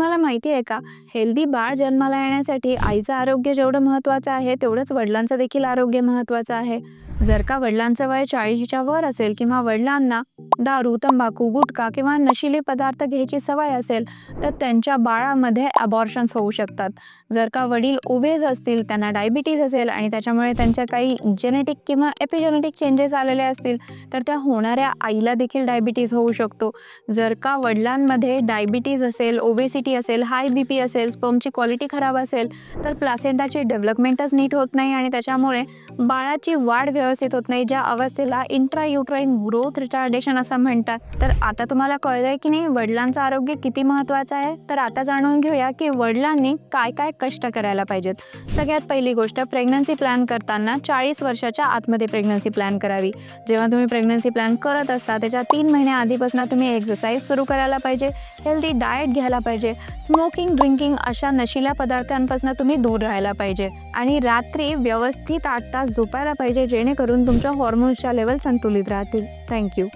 तुम्हाला माहिती आहे का? हेल्दी बाळ जन्माला येण्यासाठी आईचं आरोग्य जेवढं महत्त्वाचं आहे तेवढंच वडिलांचं देखील आरोग्य महत्त्वाचं आहे. जर का वडिलांचं वय चाळीसच्या वर असेल किंवा वडिलांना दारू तंबाखू गुटखा किंवा नशिले पदार्थ घ्यायची सवय असेल तर त्यांच्या बाळामध्ये अबॉर्शन्स होऊ शकतात. जर का वडील ओबेज असतील त्यांना डायबिटीज असेल आणि त्याच्यामुळे त्यांच्या काही जेनेटिक किंवा एपिजेनेटिक चेंजेस आलेले असतील तर त्या होणाऱ्या आईला देखील डायबिटीज होऊ शकतो. जर का वडिलांमध्ये डायबिटीज असेल ओबेसिटी असेल हाय बी पी असेल स्पर्मची क्वालिटी खराब असेल तर प्लासेंटाची डेव्हलपमेंटच नीट होत नाही आणि त्याच्यामुळे बाळाची वाढ व्यवस्थित होत नाही. ज्या अवस्थेला इंट्रायुट्राईन ग्रोथ रिटार्डेशन असं म्हणतात. तर आता तुम्हाला कळलंय की नाही वडिलांचं आरोग्य किती महत्त्वाचं आहे? तर आता जाणून घेऊया की वडिलांनी काय काय कष्ट करायला पाहिजेत. सगळ्यात पहिली गोष्ट प्रेग्नन्सी प्लॅन करताना चाळीस वर्षाच्या आतमध्ये प्रेग्नन्सी प्लॅन करावी. जेव्हा तुम्ही प्रेग्नन्सी प्लॅन करत असता त्याच्या तीन महिन्या आधीपासून तुम्ही एक्सरसाइज सुरू करायला पाहिजे. हेल्दी डाएट घ्यायला पाहिजे. स्मोकिंग ड्रिंकिंग अशा नशिल्या पदार्थांपासून तुम्ही दूर राहायला पाहिजे. आणि रात्री व्यवस्थित आठ तास झोपायला पाहिजे जेणेकरून करून तुमच्या हॉर्मोन्सच्या लेवल संतुलित राहतील. थँक्यू